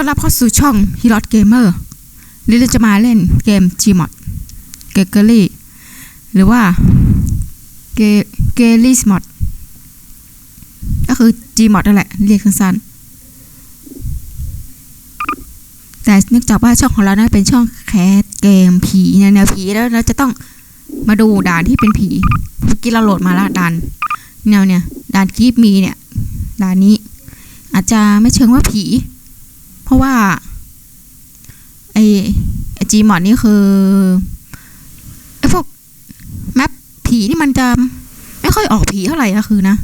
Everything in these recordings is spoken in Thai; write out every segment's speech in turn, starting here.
ต้อนรับเข้าสู่ช่อง h e r o t Gamer วันนี้เราจะมาเล่นเกม Gmod g a g e r y หรือว่า g a l y Mod ก็คือ Gmod นั่นแหละ เรียกสั้นๆแต่เนื่องจากว่าช่องของเรานั้นเป็นช่องแคสเกมผีแนวผีแล้วเราจะต้องมาดูด่านที่เป็นผี เมื่อกี้เราโหลดมาล้วด่านแนวเนี่ยด่านคีบมีเนี่ยด่านนี้อาจจะไม่เชิงว่าผี ราะว่าไอจีมอดนี่คือไอพวกแมปผีนี่มันจะไม่ค่อยออกผีเท่าไหร่ก็คือนะ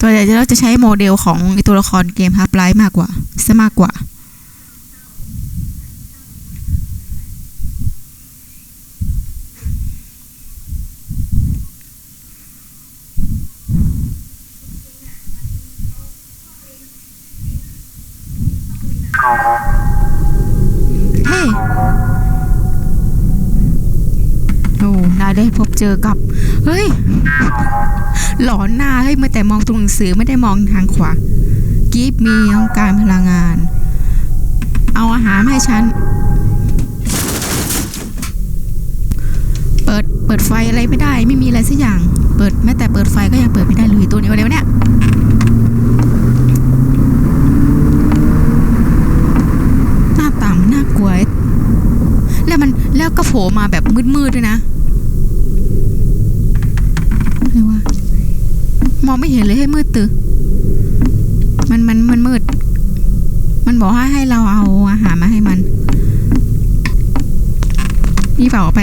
ตัวใหญ่เราจะใช้โมเดลของตัวละครเกมฮาร์ปไลท์มากกว่าซะมากกว่า เฮ้โอ้นายได้พบเจอกับ เฮ้ย หลอนหน้าเฮ้ยเมื่อแต่มองตรงหนังสือไม่ได้มองทางขวากีบมีต้องการพลังงาน เอาอาหารให้ฉัน เปิด เปิดไฟอะไรไม่ได้ ไม่มีอะไรสักอย่าง เปิดแม้แต่เปิดไฟก็ยังเปิดไม่ได้เลยตัวนี้อะไรวะเนี่ย หน้าต่างมันน่ากลัวไอ้แล้วมันแล้ว ก็โผล่มาแบบมืดๆด้วยนะอะไรวะมองไม่เห็นเลยให้มืดตึมันมันมันมืด มันบอกให้ให้เราเอาอาหารมาให้มันนี่เปล่าเอาไป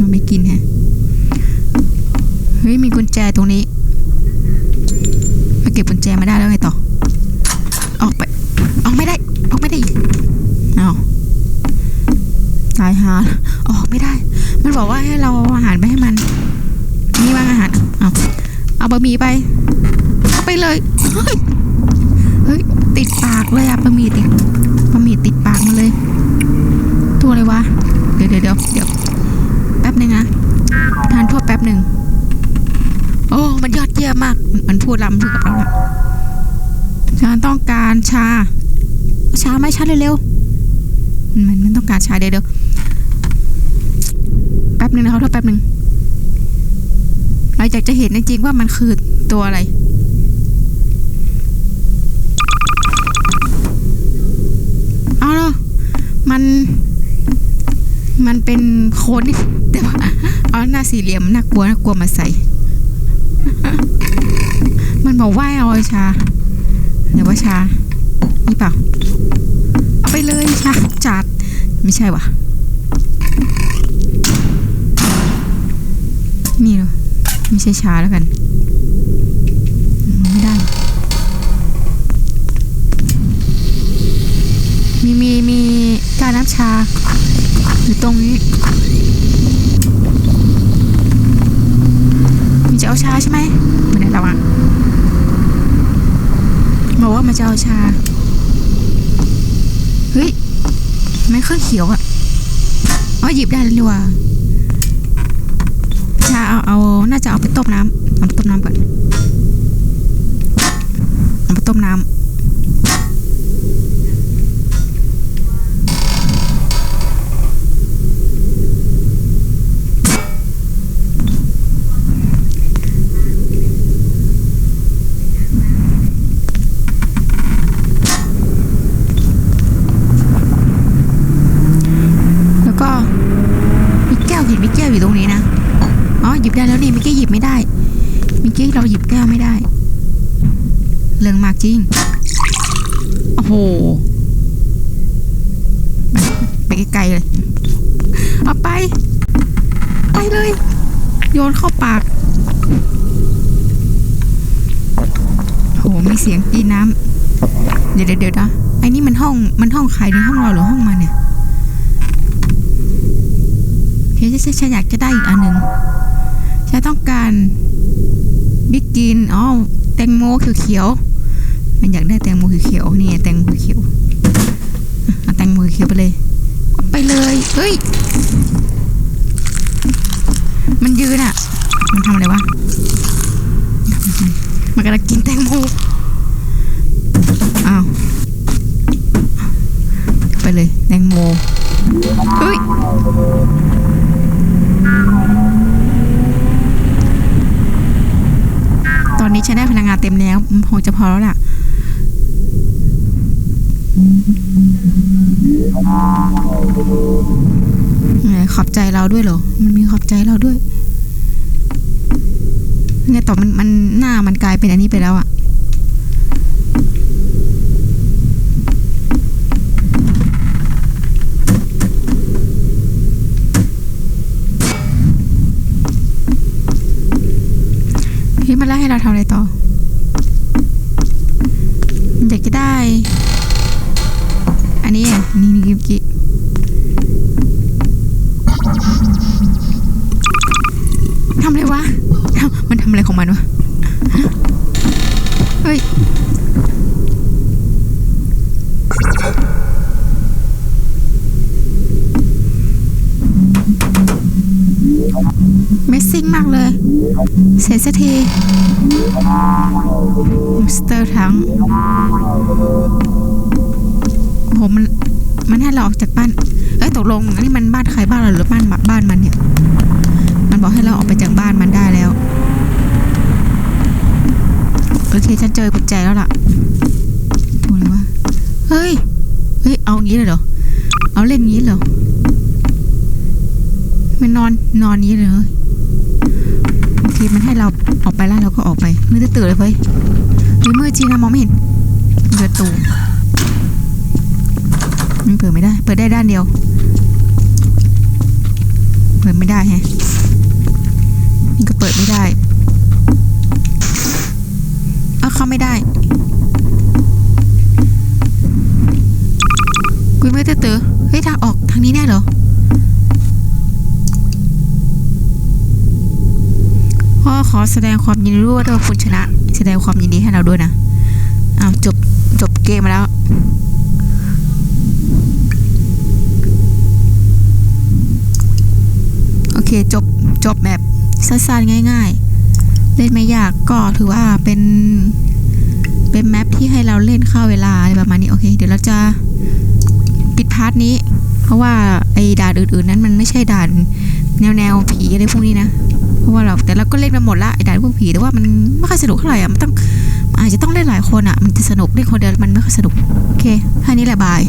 มันไม่กินแฮะเฮ้ยมีกุญแจตรงนี้มาเก็บกุญแจมาได้แล้วไงต่อ ออกไป ออกไม่ได้ ออกไม่ได้อีกเอาตายหาออกไม่ได้ มันบอกว่าให้เราเอาอาหารไปให้มัน นี่ว่างอาหาร เอาเอาบะหมี่ไปเอาไปเลย เฮ้ย เฮ้ย ติดปากเลยอะบะหมี่ติดบะหมี่ติดปากมาเลย ตัวอะไรวะ เดี๋ยวเดี๋ยวเดี๋ยวเดี๋ยวแป๊บหนึ่งนะทานโทษแป๊บหนึ่งโอ้ มันยอดเยี่ยมมาก มันพูดล้ำถึงกับเราอะฉันต้องการชา ชาไหม่ชาเร็วๆมันมันต้องการชาเดี๋ยวเดี๋ยว ป๊บหนึ่งนะครับแป๊บหนึ่งเราอยากจะเห็นจริงๆว่ามันคือตัวอะไร เอาล่ะมัน มันเป็นโคนแต่ว่าเอาหน้าสี่เหลี่ยมน่ากลัวน่ากลัวมาใส่ มันบอกว่าเอาชาเดี๋ยวว่าชานี่เปล่า เอาไปเลยชาจัดไม่ใช่วะนี่เหรอ ไม่ใช่ชาแล้วกัน ไม่ได้ มีมีมีกาน้ำชา อยู่ตรงนี้มีจะเอาชาใช่ไหมไม่ได้แล้วอะบอกว่ามันจะเอาชา เฮ้ย ไม่ค่องเขียวอะเอหยิบได้แล้วดีกว่าชา เอาเอาน่าจะเอาไปต้มน้ำเอาไปต้มน้ำก่อนเอาไปต้มน้ำแล้วก็มีแก้วเห็นมีแก้วอยู่ตรงนี้นะ ยิบได้แล้วนี่มิกกี้หยิบไม่ได้มิกกี้เราหยิบแก้วไม่ได้ เรื่องมากจริง โอ้โหไปไกลๆเลย เอาไป ไปเลย โยนเข้าปาก โหมีเสียงตีน้ำเดี๋ยวเดี๋ยวเดี๋ยวนะไอ้นี่มันห้อง มันห้องใครในห้องเราหรือห้องมันเนี่ยเฮ้ยฉันอยากจะได้อีกอันหนึ่ง ฉันต้องการบิ๊กกินอ๋อแตงโมเขียวๆมันอยากได้แตงโมเขียวๆนี่แตงโมเขียวเอาแตงโมเขียวไปเลยไปเลยเฮ้ยมันยืนอะ มันทำอะไรวะมันกำลังกินแตงโมอ้าวไปเลยแตงโมเฮ้ย นี้ฉันได้พลังงานเต็มแล้วคงจะพอแล้วล่ะขอบใจเราด้วยเหรอ มันมีขอบใจเราด้วยไงต่อมันมันหน้ามันกลายเป็นอันนี้ไปแล้วอะ เฮ้มันแล้วให้เราทำอะไรต่อมันอยากจะได้ อันนี้อะนี่นี่กิกิทำอะไรวะ มันทำอะไรของมันวะ เฮ้ย เมสซิ่งมากเลย เสร็จสักทีมิสเตอร์ทั้งโอ้โหมันมันให้เราออกจากบ้าน เอ้ยตกลงนนี้มันบ้านใครบ้านเราหรือบ้านบ้านมันเนี่ย มันบอกให้เราออกไปจากบ้านมันได้แล้วโอเคฉันเจอกุญแจแล้วล่ะถูเลยว่า เฮ้ย เฮ้ย เอางี้เลยเหรอ เอาเล่นงี้เหรอมันนอนนอนนี้เลย เหรอโอเคมันให้เราออกไปแล้วเราก็ออกไปมือตื่นเลยเว้ยเฮ้ยมือจริงนะมองไม่เห็นเปิดตูมันเปิดไม่ได้ เปิดได้ด้านเดียว เปิดไม่ได้แฮะนี่ก็เปิดไม่ได้เอาเข้าไม่ได้กุยไม่เตอเตอเฮ้ยทางออกทางนี้แน่เหรอพ่ อขอแสดงความยินดีด้วยว่าคุณชนะ แสดงความยินดีให้เราด้วยนะอ้าวจบจบเกมแล้วโอเคจบจบแบบสั้นๆง่าย ๆ เล่นไม่ยากก็ถือว่าเป็นเป็นแมปที่ให้เราเล่นเข้าเวลาอะไรประมาณนี้โอเคเดี๋ยวเราจะปิดพาร์ทนี้ เพราะว่าไอ้ด่านอื่นๆนั้นมันไม่ใช่ด่านแนวแนวผีอะไรพวกนี้นะ เพราะว่าเราแต่เราก็เล่นมาหมดละไอ้ด่านพวกผีแต่ว่ามันไม่ค่อยสนุกเท่าไหร่อะมันต้องอาจจะต้องเล่นหลายคนอะ มันจะสนุกเล่นคนเดียวมันไม่ค่อยสนุกโอเคแค่นี้แหละบาย